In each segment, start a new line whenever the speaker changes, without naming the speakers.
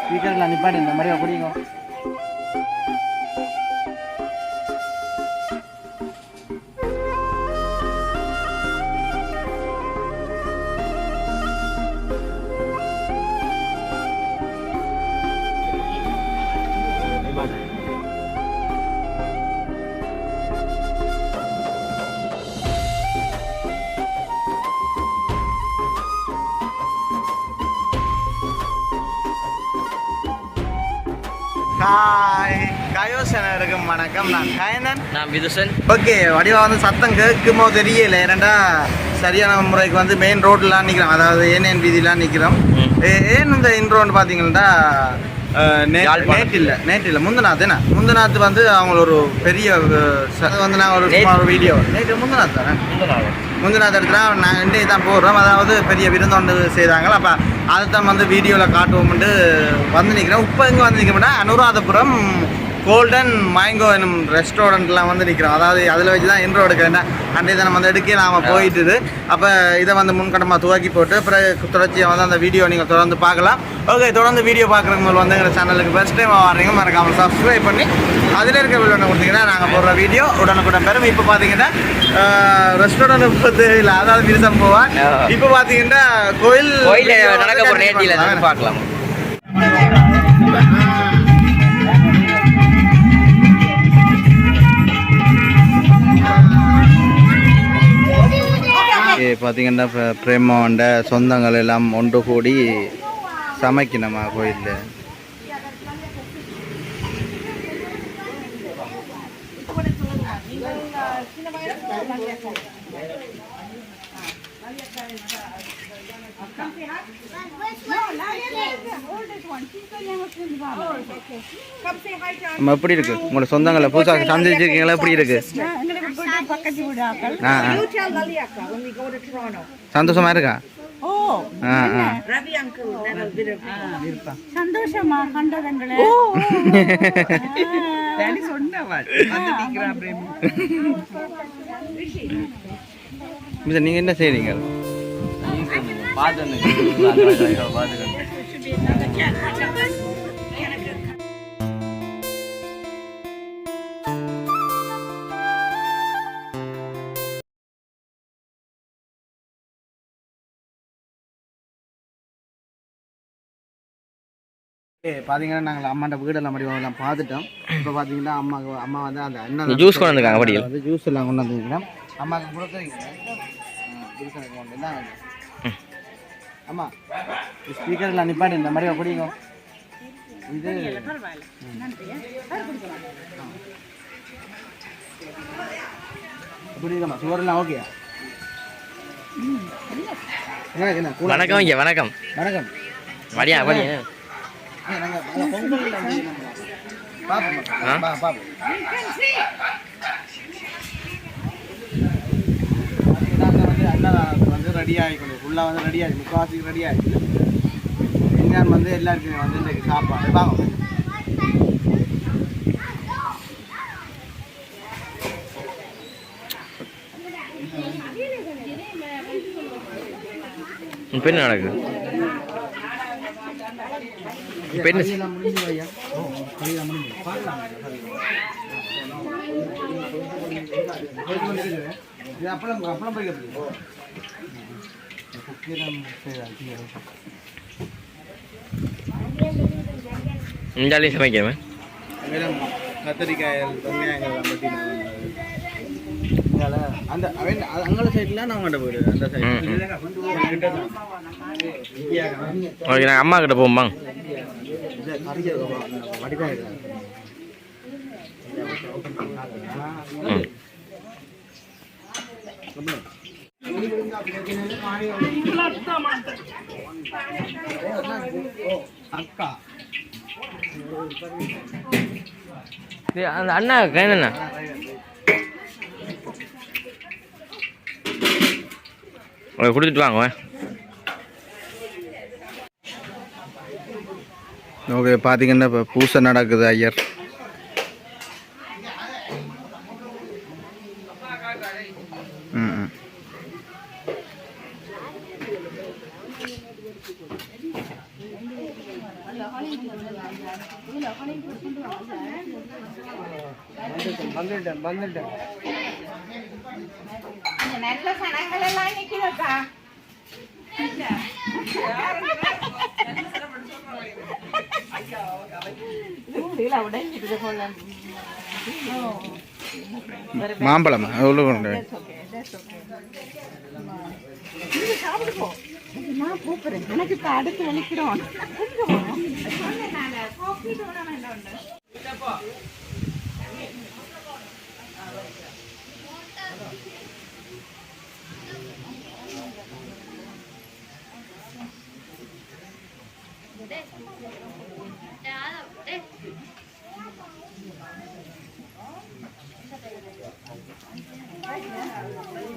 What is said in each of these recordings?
ஸ்பீக்கரில் நிப்பாட்டு இந்த மாதிரி குடிங்க ஹாய் கயோசனருக்கும் வணக்கம். நான் கயனன்
நான் விதுசன்.
ஓகே வடிவா வந்து சத்தம் கேட்குமோ தெரியல. ஏன்னாண்டா சரியான முறைக்கு வந்து மெயின் ரோட்லாம் நிற்கிறோம் அதாவது ஏஎன் வீதிலாம் நிற்கிறோம்
ம்.
ஏன் இந்த இன்ட்ரோன்னு பார்த்தீங்கன்னா. நேற்று இல்லை நேற்று இல்லை முந்தநாத் என்ன முந்தநாத் வந்து அவங்க ஒரு பெரிய வந்து நாங்கள் ஒரு
நேத்து.
சும்மா ஒரு வீடியோ நேற்று முந்தநாத் தானே? முந்தின இடத்துல நாங்கள் இன்றைக்கு தான் போடுறோம். அதாவது பெரிய விருந்தொண்டு செய்தாங்களா அப்போ அதை தான் வந்து வீடியோவில் காட்டுவோம்ட்டு வந்து நிற்கிறோம் இப்போ எங்கே வந்து நிற்கிறோம்னா அனுராதபுரம் கோல்டன் மேங்கோ என்னும் ரெஸ்டாரண்ட்லாம் வந்து நிற்கிறோம் அதாவது அதில் வச்சு தான் இன்ட்ரோ எடுக்கிறேன் அன்றைய தினம் வந்து எடுக்க நாம் போயிட்டுது. அப்போ இதை வந்து முன்கட்டமாக துவக்கி போட்டு அப்புறம் தொடர்ச்சியாக வந்து அந்த வீடியோ நீங்கள் தொடர்ந்து பார்க்கலாம். ஓகே தொடர்ந்து வீடியோ பார்க்குறவங்க முதல்ல வந்து எங்கள் சேனலுக்கு ஃபஸ்ட் டைம் வர்றீங்க மறக்காமல் சப்ஸ்கிரைப் பண்ணி அதில் இருக்க வில்லனை கொடுத்தீங்கன்னா நாங்கள் போடுற வீடியோ உடனுக்குடன் பெறும். இப்போ பார்த்தீங்கன்னா ரெஸ்டாரண்ட் பற்றி இல்லை அதாவது விருதம் போவான். இப்போ பார்த்தீங்கன்னா கோயில்
கோயில நடக்க. பார்க்கலாம்.
பார்த்தீங்கன்னா இப்போ பிரேமாவோட சொந்தங்கள் எல்லாம் ஒன்று கூடி சமைக்கணுமா கோயிலில்? நம்ம எப்படி இருக்கு? உங்களோட சொந்தங்களை புதுசாக சந்திச்சிருக்கீங்களா? எப்படி இருக்கு? சந்தோஷமா இருக்கா
ஓ
ஆ ஆ
சந்தோஷமா கண்டதங்களே
மிஸ் நீங்கள் என்ன செய்றீங்க ஏ பார்த்தீங்கன்னா நாங்கள் அம்மாண்ட வீடெல்லாம் மடி எல்லாம் பார்த்துட்டோம் இப்போ பார்த்தீங்கன்னா அம்மாவுக்கு அம்மா வந்து அந்த அண்ணன்
juice கொண்டு வந்திருக்காங்க படியில்.
வந்து ஜூஸ் எல்லாம் கொண்டு வந்துருக்கீங்க அம்மாவுக்கு கொடுக்குறீங்க கொண்டு இந்தாங்க. அம்மா ஸ்பீக்கரில் நிப்பாட்டு இந்த மாதிரி குடிங்க. இது புரியுதம்மா சுவரெல்லாம் ஓகே என்ன என்ன கூட-
வணக்கம் வணக்கம்.
வணக்கம். நாங்க பொங்கல் வந்து வந்து வந்து ரெடி ஆகிக்கணும் ஃபுல்லாக வந்து ரெடி ஆகி முக்கால்வாசி ரெடி ஆகி இந்தியான் வந்து எல்லாருக்கும் வந்து இன்றைக்கு சாப்பாடு வாங்க
இப்போ என்ன நடக்குது? இப்போ என்ன
கறியெல்லாம் முடிஞ்சு ஐயா ஓ அந்த அங்கே சைடில் நான் உங்கள்கிட்ட போயிடு. அந்த சைடு.
ஓகே நான் அம்மா கிட்ட போகும்மா ம்.
அக்கா
அந்த அண்ணா கைண்ணா அதை கொடுத்துட்டு
ஓகே பார்த்தீங்கன்னா இப்போ பூசை நடக்குது ஐயர். ம்
வந்துட்டேன் வந்துட்டேன்
நல்ல சனங்கள் எல்லாம் நிக்கிறதா
மாம்பழம் எவ்வளோ கொண்டு
நான் கூப்பிடுறேன் எனக்கு இப்ப அடுத்து வலிக்கிறோம்
deh ya deh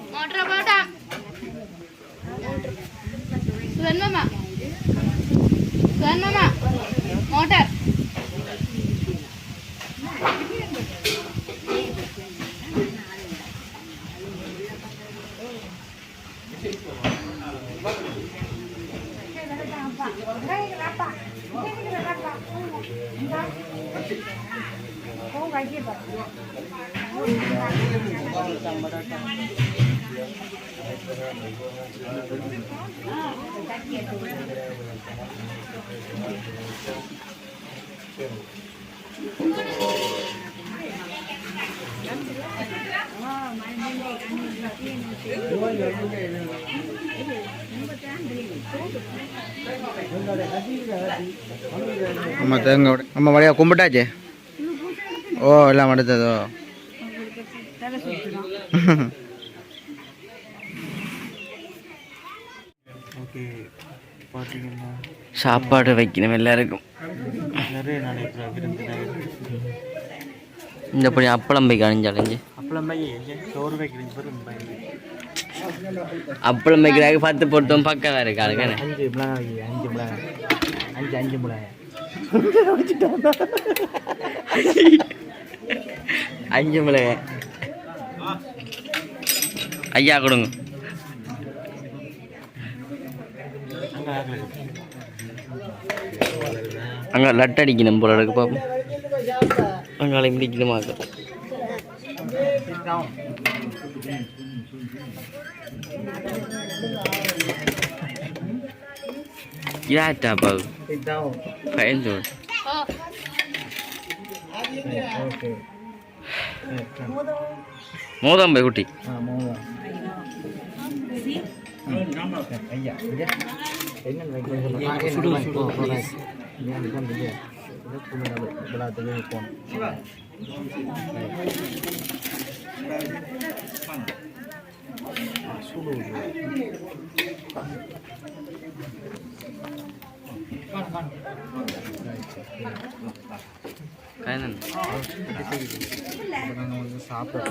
motor apa motor Tuhan mama Tuhan mama motor
அம்மா தேங்க அம்மா வழியா கும்பிட்டாச்சு? ஓ எல்லாம் அடுத்ததோ ஓகே பார்த்தீங்கன்னா
சாப்பாடு வைக்கணும் எல்லாருக்கும்.
நிறைய நடைபெற விருந்தினர்
இந்த படி அப்பளம் போய் கணிஞ்சாலஞ்சு
அப்பளம் பை சோறு வைக்கிறீங்க பெரும் பை.
அப்பளம் வைக்கிறாங்க பத்து போட்டோம் பக்கம் வேறு காலுக்கு
அஞ்சு மிளகாய் அஞ்சு மிளகாய். அஞ்சு அஞ்சு மிளகாய்.
அஞ்சு மிளகாய். ஐயா கொடுங்க அங்கே லட்டு அடிக்கணும் போல இருக்கு பாப்போம் அங்காலே முடிக்கணுமாக்க இதாட்டா பாவு பயந்து
ഓ
மோதம் போய் குட்டி ஐயா என்ன கயனன்
சாப்பிட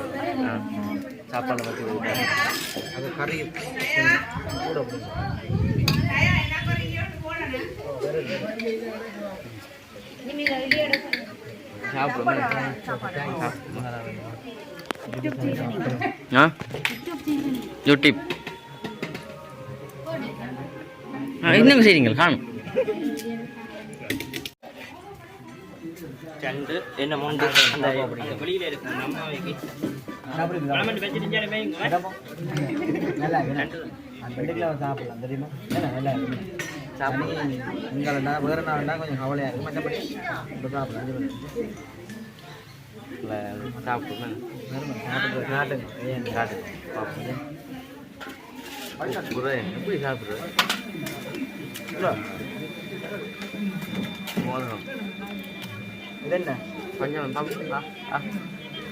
சாப்பாடு பற்றி
அது கறி கூட
யூடியூப் இன்னும் செய்றீங்க காணும்
ரெண்டு என்ன மூன்று அந்த வெளியில இருக்கு நம்ம வைக்கி பழமண்டி வச்சிருந்தாலே வைங்க
சாப்பிடலாம் தெரியுமா நல்லா சாப்பிடலாம் உங்களா வேற நாள்னா கொஞ்சம் கவலையாக இருக்கும் மற்றபடி இப்போ சாப்பிடலாம் அஞ்சு மணி
சாப்பிடுவேன்
சாப்பிடுறது காட்டுங்க ஏன்
காட்டு பார்ப்போம் எப்படி சாப்பிட்றது மோதிரம்
இது என்ன
கொஞ்சம் சாப்பிடுங்களா ஆ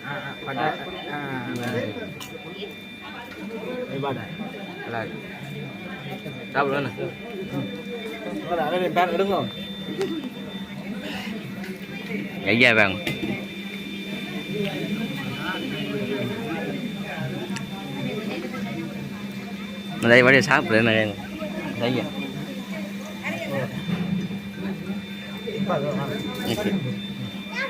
ஆ ஆ பட்டா ஆ பாட்டா
நல்லா இருக்கு சாப்பிடுவேண்ணே
அதை பேர் எடுங்க
ஐயா வாங்க நிறைய வாடி சாப்பிட்றேன் நிறைய ஐயா
இப்போ
ஓகே